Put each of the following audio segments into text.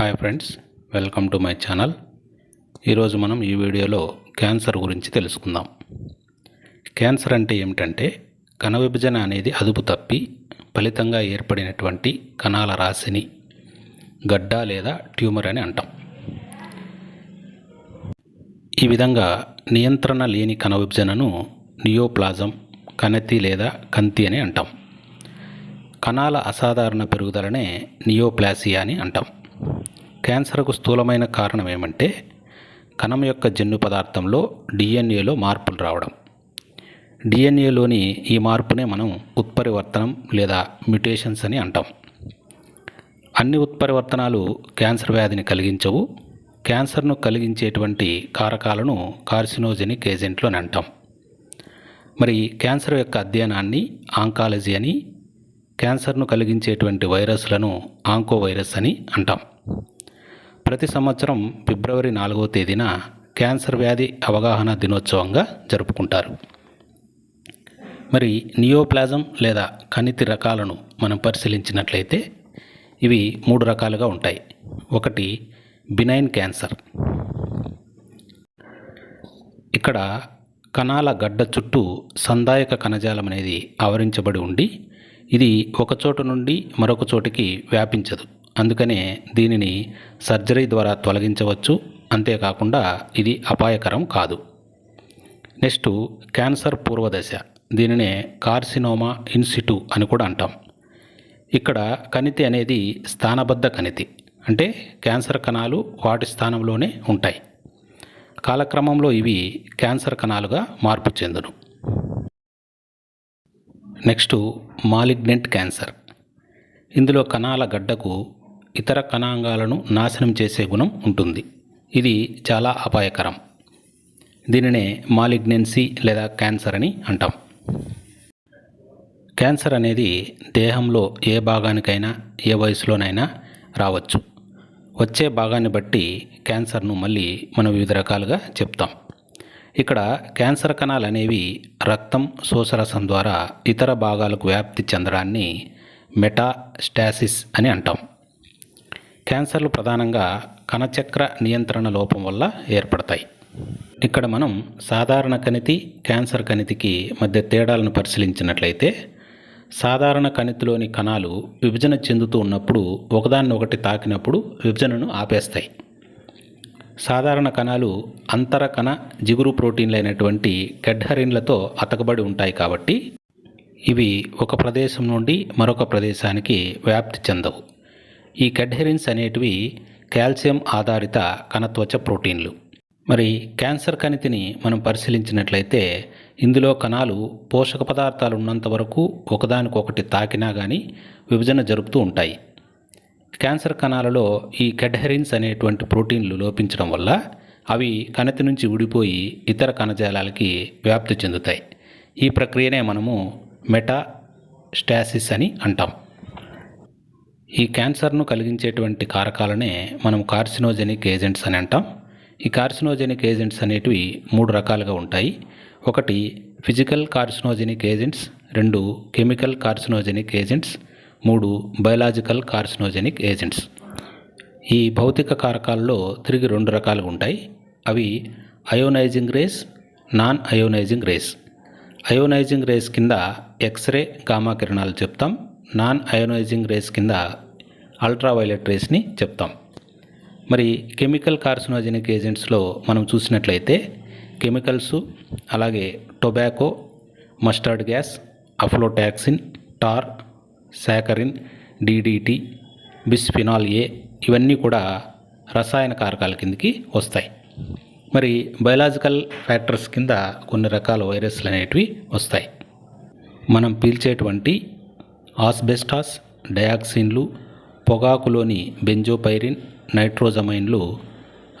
Hi friends welcome to my channel ఈరోజు మనం ఈ వీడియోలో క్యాన్సర్ గురించి తెలుసుకుందాం. క్యాన్సర్ అంటే ఏమిటంటే కణ విభజన అనేది అదుపు తప్పి ఫలితంగా ఏర్పడినటువంటి కణాల రాశిని గడ్డ లేదా ట్యూమర్ అని అంటాం. ఈ విధంగా నియంత్రణ లేని కణ విభజనను నియోప్లాజం కణతి లేదా కంతి అని అంటాం. కణాల అసాధారణ పెరుగుదలనే నియోప్లాసియా అని అంటాం. క్యాన్సర్కు స్థూలమైన కారణం ఏమంటే కణం యొక్క జన్యు పదార్థంలో డిఎన్ఏలో మార్పులు రావడం. డిఎన్ఏలోని ఈ మార్పునే మనం ఉత్పరివర్తనం లేదా మ్యుటేషన్స్ అని అంటాం. అన్ని ఉత్పరివర్తనాలు క్యాన్సర్ వ్యాధిని కలిగించవు. క్యాన్సర్ను కలిగించేటువంటి కారకాలను కార్సినోజెనిక్ ఏజెంట్లు అని అంటాం. మరి క్యాన్సర్ యొక్క అధ్యయనాన్ని ఆంకాలజీ అని క్యాన్సర్ను కలిగించేటువంటి వైరస్లను ఆంకోవైరస్ అని అంటాం. ప్రతి సంవత్సరం ఫిబ్రవరి నాలుగవ తేదీన క్యాన్సర్ వ్యాధి అవగాహన దినోత్సవంగా జరుపుకుంటారు. మరి నియోప్లాజం లేదా కణితి రకాలను మనం పరిశీలించినట్లయితే ఇవి మూడు రకాలుగా ఉంటాయి. ఒకటి బినైన్ క్యాన్సర్ ఇక్కడ కణాల గడ్డ చుట్టూ సందాయక కణజాలం అనేది ఆవరించబడి ఉండి ఇది ఒక చోటు నుండి మరొక చోటికి వ్యాపించదు. అందుకనే దీనిని సర్జరీ ద్వారా తొలగించవచ్చు. అంతేకాకుండా ఇది అపాయకరం కాదు. నెక్స్ట్ క్యాన్సర్ పూర్వదశ దీనినే కార్సినోమా ఇన్సిటు అని కూడా అంటాం. ఇక్కడ కణితి అనేది స్థానబద్ధ కణితి. అంటే క్యాన్సర్ కణాలు వాటి స్థానంలోనే ఉంటాయి. కాలక్రమంలో ఇవి క్యాన్సర్ కణాలుగా మార్పు చెందును. Next malignant cancer. ఇందులో కణాల గడ్డకు ఇతర కణాంగాలను నాశనం చేసే గుణం ఉంటుంది. ఇది చాలా అపాయకరం. దీనినే మాలిగ్నెన్సీ లేదా క్యాన్సర్ అని అంటాం. క్యాన్సర్ అనేది దేహంలో ఏ భాగానికైనా ఏ వయసులోనైనా రావచ్చు. వచ్చే భాగాన్ని బట్టి క్యాన్సర్ను మళ్ళీ మనం వివిధ రకాలుగా చెప్తాం. ఇక్కడ క్యాన్సర్ కణాలు అనేవి రక్తం శోషరసం ద్వారా ఇతర భాగాలకు వ్యాప్తి చెందడాన్ని మెటాస్టాసిస్ అని అంటాం. క్యాన్సర్లు ప్రధానంగా కణచక్ర నియంత్రణ లోపం వల్ల ఏర్పడతాయి. ఇక్కడ మనం సాధారణ కణితి క్యాన్సర్ కణితికి మధ్య తేడాలను పరిశీలించినట్లయితే సాధారణ కణితిలోని కణాలు విభజన చెందుతూ ఉన్నప్పుడు ఒకదాన్ని ఒకటి తాకినప్పుడు విభజనను ఆపేస్తాయి. సాధారణ కణాలు అంతర కణ జిగురు ప్రోటీన్లైనటువంటి కెడ్హరిన్లతో అతకబడి ఉంటాయి కాబట్టి ఇవి ఒక ప్రదేశం నుండి మరొక ప్రదేశానికి వ్యాప్తి చెందవు. ఈ కడ్హెరిన్స్ అనేటివి కాల్షియం ఆధారిత కణత్వచ ప్రోటీన్లు. మరి క్యాన్సర్ కణితిని మనం పరిశీలించినట్లయితే ఇందులో కణాలు పోషక పదార్థాలు ఉన్నంత వరకు ఒకదానికొకటి తాకినా కానీ విభజన జరుపుతూ ఉంటాయి. క్యాన్సర్ కణాలలో ఈ కెడ్హెరిన్స్ అనేటువంటి ప్రోటీన్లు లోపించడం వల్ల అవి కణితి నుంచి ఊడిపోయి ఇతర కణజాలాలకి వ్యాప్తి చెందుతాయి. ఈ ప్రక్రియనే మనము మెటాస్టాసిస్ అని అంటాం. ఈ క్యాన్సర్ను కలిగించేటువంటి కారకాలనే మనం కార్సినోజెనిక్ ఏజెంట్స్ అని అంటాం. ఈ కార్సినోజెనిక్ ఏజెంట్స్ అనేటివి మూడు రకాలుగా ఉంటాయి. ఒకటి ఫిజికల్ కార్సినోజెనిక్ ఏజెంట్స్. రెండు కెమికల్ కార్సినోజెనిక్ ఏజెంట్స్. మూడు బయలాజికల్ కార్సినోజెనిక్ ఏజెంట్స్. ఈ భౌతిక కారకాల్లో తిరిగి రెండు రకాలుగా ఉంటాయి. అవి ionising rays non ionising rays. Ionising rays కింద ఎక్స్రే గామా కిరణాలు చెప్తాం. నాన్ అయోనైజింగ్ రేస్ కింద అల్ట్రావైలెట్ రేస్ని చెప్తాం. మరి కెమికల్ కార్సినోజెనిక్ ఏజెంట్స్లో మనం చూసినట్లయితే కెమికల్స్ అలాగే tobacco mustard gas aflatoxin tar saccharin DDT bisphenol A ఇవన్నీ కూడా రసాయన కారకాల కిందకి వస్తాయి. మరి బయలాజికల్ ఫ్యాక్టర్స్ కింద కొన్ని రకాల వైరస్లు అనేటివి వస్తాయి. మనం పీల్చేటువంటి ఆస్బెస్టాస్ డయాక్సిన్లు పొగాకులోని బెంజోపైరిన్ నైట్రోజమైన్లు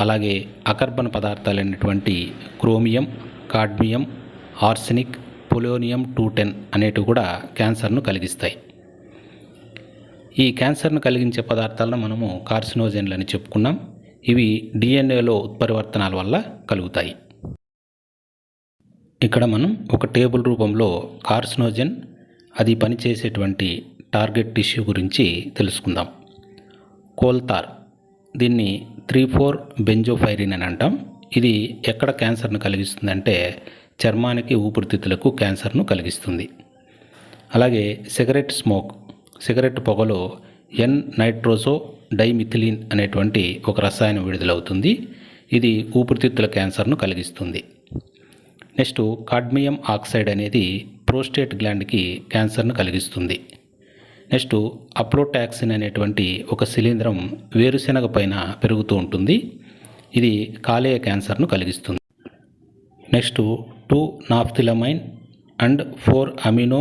అలాగే అకర్బన పదార్థాలైనటువంటి chromium cadmium arsenic polonium two ten అనేటివి కూడా క్యాన్సర్ను కలిగిస్తాయి. ఈ క్యాన్సర్ను కలిగించే పదార్థాలను మనము కార్సినోజెన్లు అని చెప్పుకున్నాం. ఇవి డిఎన్ఏలో ఉత్పరివర్తనాల వల్ల కలుగుతాయి. ఇక్కడ మనం ఒక టేబుల్ రూపంలో కార్సినోజెన్ అది పనిచేసేటువంటి టార్గెట్ టిష్యూ గురించి తెలుసుకుందాం. కోల్తార్ దీన్ని త్రీ ఫోర్ బెంజోఫైరిన్ అని అంటాం. ఇది ఎక్కడ క్యాన్సర్ను కలిగిస్తుందంటే చర్మానికి ఊపిరితిత్తులకు క్యాన్సర్ను కలిగిస్తుంది. అలాగే సిగరెట్ స్మోక్ సిగరెట్ పొగలో ఎన్ నైట్రోసో డైమిథిలిన్ అనేటువంటి ఒక రసాయనం విడుదలవుతుంది. ఇది ఊపిరితిత్తుల క్యాన్సర్ను కలిగిస్తుంది. నెక్స్ట్ కాడ్మియం ఆక్సైడ్ అనేది ప్రోస్టేట్ గ్లాండ్కి క్యాన్సర్ను కలిగిస్తుంది. నెక్స్ట్ అప్లోటాక్సిన్ అనేటువంటి ఒక శిలీంధ్రం వేరుశెనగ పైన పెరుగుతూ ఉంటుంది. ఇది కాలేయ క్యాన్సర్ను కలిగిస్తుంది. Next two naphthylamine and four amino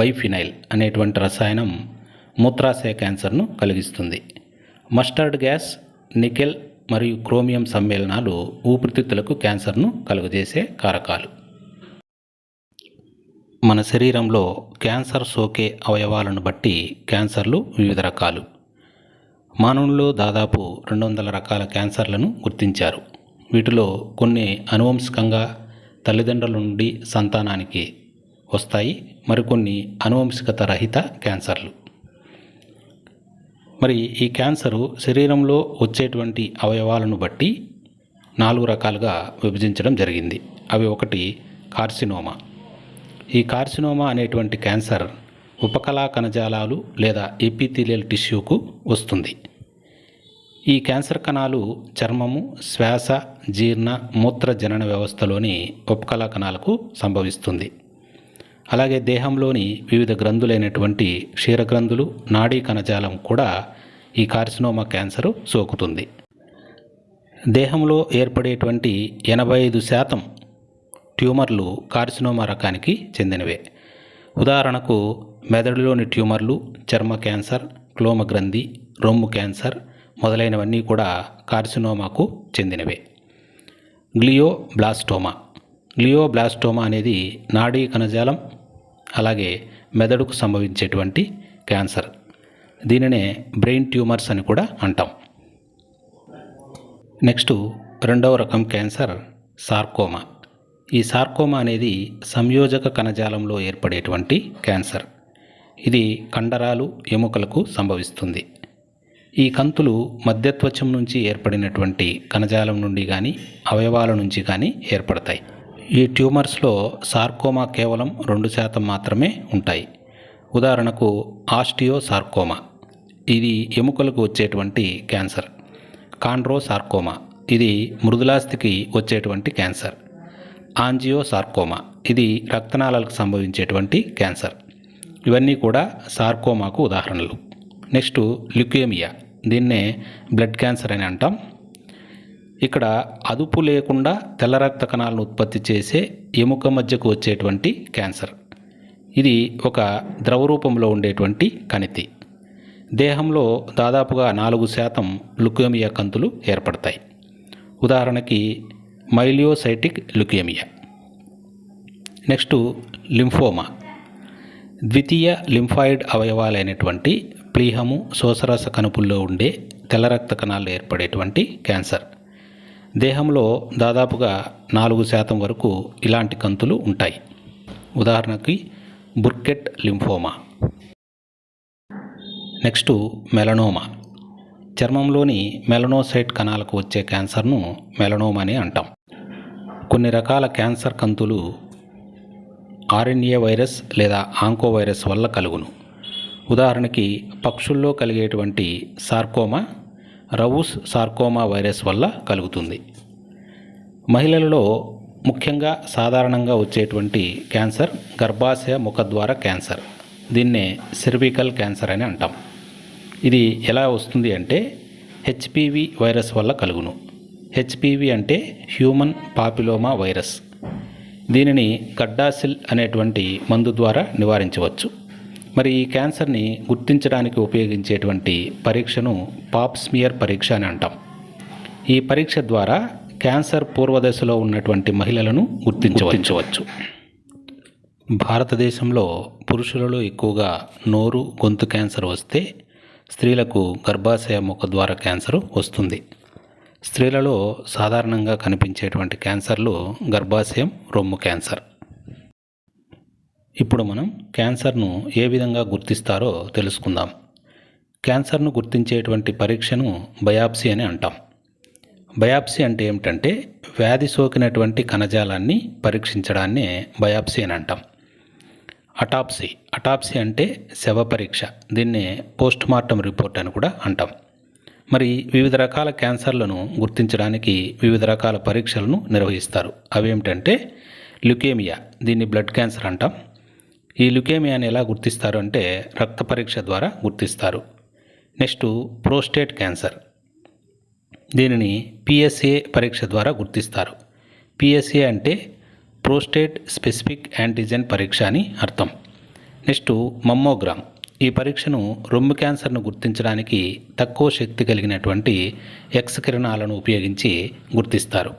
biphenyl అనేటువంటి రసాయనం మూత్రాశయ క్యాన్సర్ను కలిగిస్తుంది. మస్టర్డ్ గ్యాస్ నికెల్ మరియు క్రోమియం సమ్మేళనాలు ఊపిరితిత్తులకు క్యాన్సర్ను కలుగజేసే కారకాలు. మన శరీరంలో క్యాన్సర్ సోకే అవయవాలను బట్టి క్యాన్సర్లు వివిధ రకాలు. మానవుల్లో దాదాపు రెండు వందల రకాల క్యాన్సర్లను గుర్తించారు. వీటిలో కొన్ని అనువంశికంగా తల్లిదండ్రుల నుండి సంతానానికి వస్తాయి. మరికొన్ని అనువంశికత రహిత క్యాన్సర్లు. మరి ఈ క్యాన్సరు శరీరంలో వచ్చేటువంటి అవయవాలను బట్టి నాలుగు రకాలుగా విభజించడం జరిగింది. అవి ఒకటి కార్సినోమా ఈ కార్సినోమా అనేటువంటి క్యాన్సర్ ఉపకళా కణజాలాలు లేదా ఎపిథీలియల్ టిష్యూకు వస్తుంది. ఈ క్యాన్సర్ కణాలు చర్మము శ్వాస జీర్ణ మూత్ర జనన వ్యవస్థలోని ఉపకళా కణాలకు సంభవిస్తుంది. అలాగే దేహంలోని వివిధ గ్రంథులైనటువంటి క్షీరగ్రంథులు నాడీ కణజాలం కూడా ఈ కార్సినోమా క్యాన్సరు సోకుతుంది. దేహంలో ఏర్పడేటువంటి ఎనభై ఐదు శాతం ట్యూమర్లు కార్సినోమా రకానికి చెందినవే. ఉదాహరణకు మెదడులోని ట్యూమర్లు చర్మ క్యాన్సర్ క్లోమ గ్రంథి రొమ్ము క్యాన్సర్ మొదలైనవన్నీ కూడా కార్సినోమాకు చెందినవే. గ్లియోబ్లాస్టోమా. గ్లియోబ్లాస్టోమా అనేది నాడీ కణజాలం అలాగే మెదడుకు సంభవించేటువంటి క్యాన్సర్. దీనినే బ్రెయిన్ ట్యూమర్స్ అని కూడా అంటాం. నెక్స్ట్ రెండవ రకం క్యాన్సర్ సార్కోమా. ఈ సార్కోమా అనేది సంయోజక కణజాలంలో ఏర్పడేటువంటి క్యాన్సర్. ఇది కండరాలు ఎముకలకు సంభవిస్తుంది. ఈ కంతులు మధ్యత్వచం నుంచి ఏర్పడినటువంటి కణజాలం నుండి కానీ అవయవాల నుంచి కానీ ఏర్పడతాయి. ఈ ట్యూమర్స్లో సార్కోమా కేవలం రెండు శాతం మాత్రమే ఉంటాయి. ఉదాహరణకు ఆస్టియో సార్కోమా ఇది ఎముకలకు వచ్చేటువంటి క్యాన్సర్. కాండ్రో సార్కోమా ఇది మృదులాస్థికి వచ్చేటువంటి క్యాన్సర్. ఆంజియో సార్కోమా ఇది రక్తనాళాలకు సంభవించేటువంటి క్యాన్సర్. ఇవన్నీ కూడా సార్కోమాకు ఉదాహరణలు. Next leukaemia. దీన్నే బ్లడ్ క్యాన్సర్ అని అంటాం. ఇక్కడ అదుపు లేకుండా తెల్ల రక్త కణాలను ఉత్పత్తి చేసే ఎముక మధ్యకు వచ్చేటువంటి క్యాన్సర్. ఇది ఒక ద్రవ రూపంలో ఉండేటువంటి కణితి. దేహంలో దాదాపుగా నాలుగు శాతం లుకేమియా కంతులు ఏర్పడతాయి. ఉదాహరణకి మైలియోసైటిక్ లుకేమియా? Next lymphoma. ద్వితీయ లింఫాయిడ్ అవయవాలైనటువంటి ప్లీహము శోసరస కణుపుల్లో ఉండే తెల్ల రక్త కణాలు ఏర్పడేటువంటి క్యాన్సర్. దేహంలో దాదాపుగా నాలుగు శాతం వరకు ఇలాంటి కంతులు ఉంటాయి. ఉదాహరణకి Burkitt lymphoma. Next melanoma. చర్మంలోని melanocyte కణాలకు వచ్చే క్యాన్సర్ను మెలనోమా అని అంటాం. కొన్ని రకాల క్యాన్సర్ కంతులు ఆర్ఎన్ఏ వైరస్ లేదా ఆంకో వైరస్ వల్ల కలుగును. ఉదాహరణకి పక్షుల్లో కలిగేటువంటి సార్కోమా రవుస్ సార్కోమా వైరస్ వల్ల కలుగుతుంది. మహిళలలో ముఖ్యంగా సాధారణంగా వచ్చేటువంటి క్యాన్సర్ గర్భాశయ ముఖద్వార క్యాన్సర్. దీన్నే సెర్వికల్ క్యాన్సర్ అని అంటాం. ఇది ఎలా వస్తుంది అంటే హెచ్పివి వైరస్ వల్ల కలుగును. హెచ్పివి అంటే హ్యూమన్ పాపిలోమా వైరస్. దీనిని గడ్డాసిల్ అనేటువంటి మందు ద్వారా నివారించవచ్చు. మరి ఈ క్యాన్సర్ని గుర్తించడానికి ఉపయోగించేటువంటి పరీక్షను పాప్ స్మియర్ పరీక్ష అని అంటాం. ఈ పరీక్ష ద్వారా క్యాన్సర్ పూర్వదశలో ఉన్నటువంటి మహిళలను గుర్తించవచ్చు. భారతదేశంలో పురుషులలో ఎక్కువగా నోరు గొంతు క్యాన్సర్ వస్తే స్త్రీలకు గర్భాశయ ముఖద్వార క్యాన్సర్ వస్తుంది. స్త్రీలలో సాధారణంగా కనిపించేటువంటి క్యాన్సర్లు గర్భాశయం రొమ్ము క్యాన్సర్. ఇప్పుడు మనం క్యాన్సర్ను ఏ విధంగా గుర్తిస్తారో తెలుసుకుందాం. క్యాన్సర్ను గుర్తించేటువంటి పరీక్షను బయాప్సీ అని అంటాం. బయాప్సీ అంటే ఏమిటంటే వ్యాధి సోకినటువంటి కణజాలాన్ని పరీక్షించడాన్నే బయాప్సీ అని అంటాం. అటాప్సీ. అటాప్సీ అంటే శవ పరీక్ష. దీన్నే పోస్ట్ మార్టం రిపోర్ట్ అని కూడా అంటాం. మరి వివిధ రకాల క్యాన్సర్లను గుర్తించడానికి వివిధ రకాల పరీక్షలను నిర్వహిస్తారు. అవేమిటంటే ల్యుకేమియా దీన్ని బ్లడ్ క్యాన్సర్ అంటాం. ఈ ల్యుకేమియాని ఎలా గుర్తిస్తారు అంటే రక్త పరీక్ష ద్వారా గుర్తిస్తారు. Next prostate cancer. దీనిని పిఎస్ఏ పరీక్ష ద్వారా గుర్తిస్తారు. పిఎస్ఏ అంటే ప్రోస్టేట్ స్పెసిఫిక్ యాంటీజెన్ పరీక్ష అని అర్థం. Next mammogram. ఈ పరీక్షను రొమ్ము క్యాన్సర్ను గుర్తించడానికి తక్కువ శక్తి కలిగినటువంటి ఎక్స్ కిరణాలను ఉపయోగించి గుర్తిస్తారు.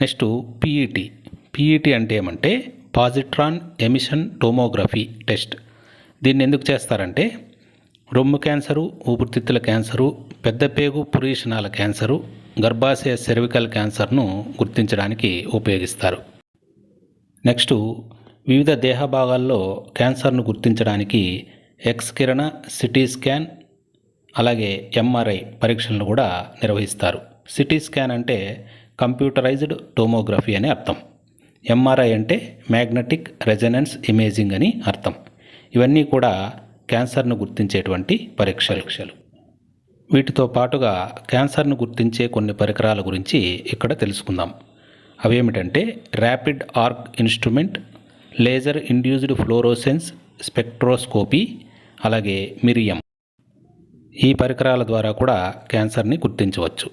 నెక్స్ట్ పీఈటీ పీఈటీ అంటే ఏమంటే పాజిట్రాన్ ఎమిషన్ టోమోగ్రఫీ టెస్ట్. దీన్ని ఎందుకు చేస్తారంటే రొమ్ము క్యాన్సరు ఊపిరితిత్తుల క్యాన్సరు పెద్ద పేగు క్యాన్సరు గర్భాశయ సెర్వికల్ క్యాన్సర్ను గుర్తించడానికి ఉపయోగిస్తారు. నెక్స్ట్ వివిధ దేహ భాగాల్లో క్యాన్సర్ను గుర్తించడానికి ఎక్స్ కిరణ సిటీ స్కాన్ అలాగే ఎంఆర్ఐ పరీక్షలను కూడా నిర్వహిస్తారు. సిటీ స్కాన్ అంటే కంప్యూటరైజ్డ్ టోమోగ్రఫీ అని అర్థం. ఎంఆర్ఐ అంటే మ్యాగ్నెటిక్ రెజనెన్స్ ఇమేజింగ్ అని అర్థం. ఇవన్నీ కూడా క్యాన్సర్ను గుర్తించేటువంటి పరీక్షలు. వీటితో పాటుగా క్యాన్సర్ను గుర్తించే కొన్ని పరికరాల గురించి ఇక్కడ తెలుసుకుందాం. అవేమిటంటే rapid arc instrument laser induced fluorescence spectroscopy అలాగే మిరియం. ఈ పరికరాల ద్వారా కూడా క్యాన్సర్ని గుర్తించవచ్చు.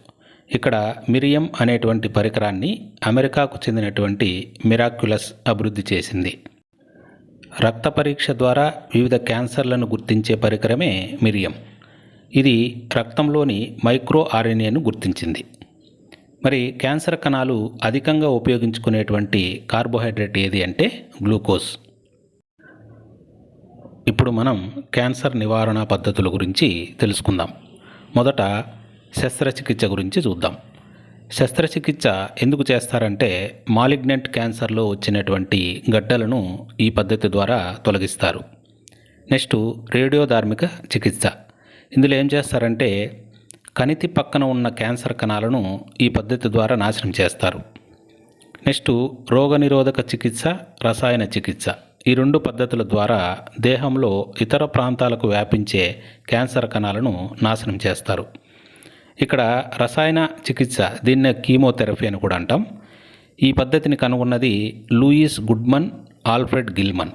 ఇక్కడ మిరియం అనేటువంటి పరికరాన్ని అమెరికాకు చెందినటువంటి మిరాక్యులస్ అభివృద్ధి చేసింది. రక్త పరీక్ష ద్వారా వివిధ క్యాన్సర్లను గుర్తించే పరికరమే మిరియం. ఇది రక్తంలోని మైక్రో ఆర్ఎన్ఏను గుర్తించింది. మరి క్యాన్సర్ కణాలు అధికంగా ఉపయోగించుకునేటువంటి కార్బోహైడ్రేట్ ఏది అంటే గ్లూకోజ్. ఇప్పుడు మనం క్యాన్సర్ నివారణ పద్ధతుల గురించి తెలుసుకుందాం. మొదట శస్త్రచికిత్స గురించి చూద్దాం. శస్త్రచికిత్స ఎందుకు చేస్తారంటే మాలిగ్నెంట్ క్యాన్సర్లో వచ్చినటువంటి గడ్డలను ఈ పద్ధతి ద్వారా తొలగిస్తారు. నెక్స్ట్ రేడియోధార్మిక చికిత్స. ఇందులో ఏం చేస్తారంటే కణితి పక్కన ఉన్న క్యాన్సర్ కణాలను ఈ పద్ధతి ద్వారా నాశనం చేస్తారు. నెక్స్ట్ రోగనిరోధక చికిత్స రసాయన చికిత్స. ఈ రెండు పద్ధతుల ద్వారా దేహంలో ఇతర ప్రాంతాలకు వ్యాపించే క్యాన్సర్ కణాలను నాశనం చేస్తారు. ఇక్కడ రసాయన చికిత్స దీన్నే కీమోథెరపీ అని కూడా అంటాం. ఈ పద్ధతిని కనుగొన్నది Louis Goodman Alfred Gilman.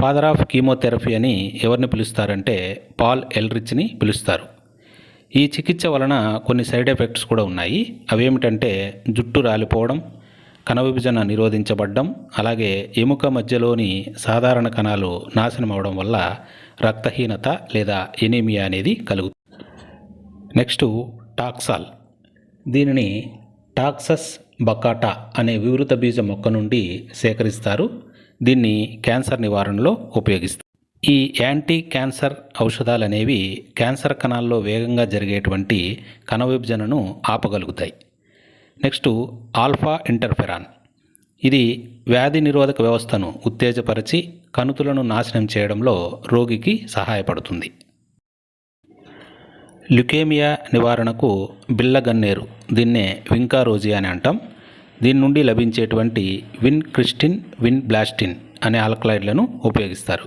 Father of chemotherapy అని ఎవరిని పిలుస్తారంటే పాల్ ఎల్రిచ్ని పిలుస్తారు. ఈ చికిత్స వలన కొన్ని సైడ్ ఎఫెక్ట్స్ కూడా ఉన్నాయి. అవేమిటంటే జుట్టు రాలిపోవడం కణ విభజన నిరోధించబడ్డం అలాగే ఎముక మధ్యలోని సాధారణ కణాలు నాశనం అవడం వల్ల రక్తహీనత లేదా ఎనీమియా అనేది కలుగుతుంది. Next Taxol. దీనిని టాక్సస్ బకాటా అనే వివృత బీజ మొక్క నుండి సేకరిస్తారు. దీన్ని క్యాన్సర్ నివారణలో ఉపయోగిస్తారు. ఈ యాంటీ క్యాన్సర్ ఔషధాలు అనేవి క్యాన్సర్ కణాల్లో వేగంగా జరిగేటువంటి కణ విభజనను ఆపగలుగుతాయి. Next alpha interferon. ఇది వ్యాధి నిరోధక వ్యవస్థను ఉత్తేజపరిచి కణుతులను నాశనం చేయడంలో రోగికి సహాయపడుతుంది. ల్యుకేమియా నివారణకు బిల్లగన్నేరు దీన్నే వింకారోజీ అని అంటాం. దీని నుండి లభించేటువంటి విన్ క్రిస్టిన్ విన్ బ్లాస్టిన్ అనే ఆల్కలైడ్లను ఉపయోగిస్తారు.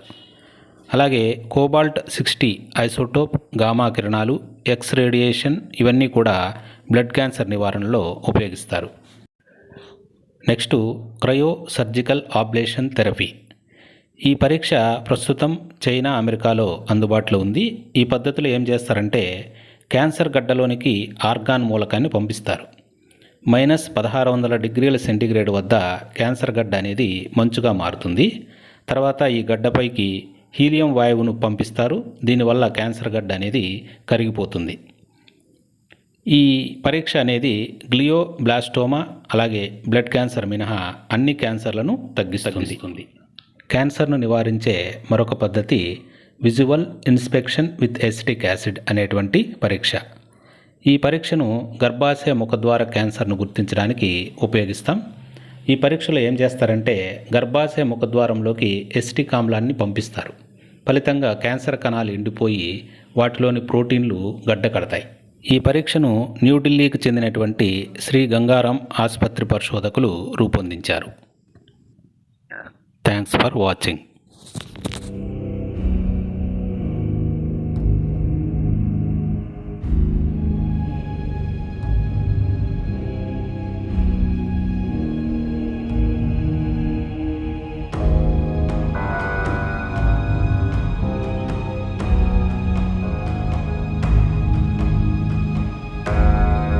అలాగే కోబాల్ట్ సిక్స్టీ ఐసోటోప్ గామా కిరణాలు ఎక్స్ రేడియేషన్ ఇవన్నీ కూడా బ్లడ్ క్యాన్సర్ నివారణలో ఉపయోగిస్తారు. Next cryo surgical ablation therapy. ఈ పరీక్ష ప్రస్తుతం చైనా అమెరికాలో అందుబాటులో ఉంది. ఈ పద్ధతిలో ఏం చేస్తారంటే క్యాన్సర్ గడ్డలోనికి ఆర్గాన్ మూలకాన్ని పంపిస్తారు. మైనస్ పదహారు వందల డిగ్రీల సెంటీగ్రేడ్ వద్ద క్యాన్సర్ గడ్డ అనేది మంచుగా మారుతుంది. తర్వాత ఈ గడ్డపైకి హీలియం వాయువును పంపిస్తారు. దీనివల్ల క్యాన్సర్ గడ్డ అనేది కరిగిపోతుంది. ఈ పరీక్ష అనేది గ్లియో బ్లాస్టోమా అలాగే బ్లడ్ క్యాన్సర్ మినహా అన్ని క్యాన్సర్లను తగ్గిస్తుంది. క్యాన్సర్ను నివారించే మరొక పద్ధతి visual inspection with acetic acid అనేటువంటి పరీక్ష. ఈ పరీక్షను గర్భాశయ ముఖద్వార క్యాన్సర్ను గుర్తించడానికి ఉపయోగిస్తాం. ఈ పరీక్షలో ఏం చేస్తారంటే గర్భాశయ ముఖద్వారంలోకి ఎసిటిక్ ఆమ్లాన్ని పంపిస్తారు. ఫలితంగా క్యాన్సర్ కణాలు ఎండిపోయి వాటిలోని ప్రోటీన్లు గడ్డకడతాయి. ఈ పరీక్షను న్యూఢిల్లీకి చెందినటువంటి శ్రీ గంగారాం ఆసుపత్రి పరిశోధకులు రూపొందించారు. Thanks for watching